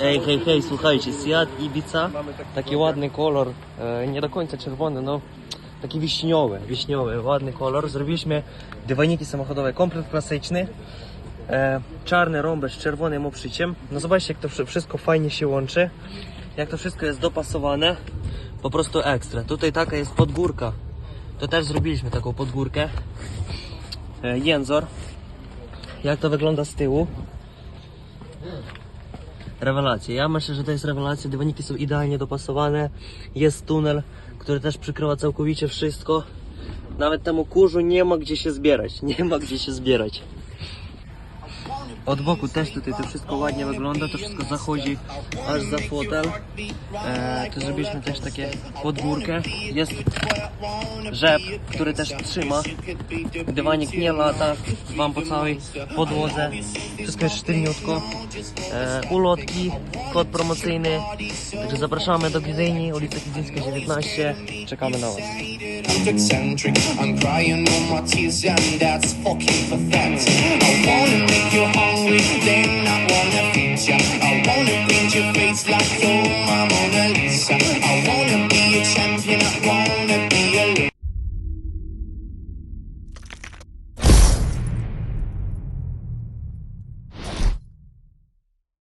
Ej, hej, hej, słuchajcie, Seat Ibiza, taki ładny kolor, e, nie do końca czerwony, no taki wiśniowy, wiśniowy, ładny kolor. Zrobiliśmy dywaniki samochodowe, komplet klasyczny, e, czarny rąbek z czerwonym obszyciem. No zobaczcie, jak to wszy- wszystko fajnie się łączy, jak to wszystko jest dopasowane, po prostu ekstra. Tutaj taka jest podgórka, to też zrobiliśmy taką podgórkę, e, jęzor. Jak to wygląda z tyłu? Rewelacja. Ja myślę, że to jest rewelacja. Dywaniki są idealnie dopasowane. Jest tunel, który też przykrywa całkowicie wszystko. Nawet temu kurzu nie ma gdzie się zbierać. Nie ma gdzie się zbierać. Od boku też tutaj to wszystko ładnie wygląda, to wszystko zachodzi aż za fotel. E, tu zrobiliśmy też takie podgórkę. Jest rzep, który też trzyma. Dywanik nie lata wam po całej podłodze. Wszystko jest sztywniutko. E, ulotki, kod promocyjny. Także zapraszamy do Gdyni, ulica Gdyńska 19. Czekamy na Was. I'm crying all my tears, and that's fucking pathetic. I Oh, mama.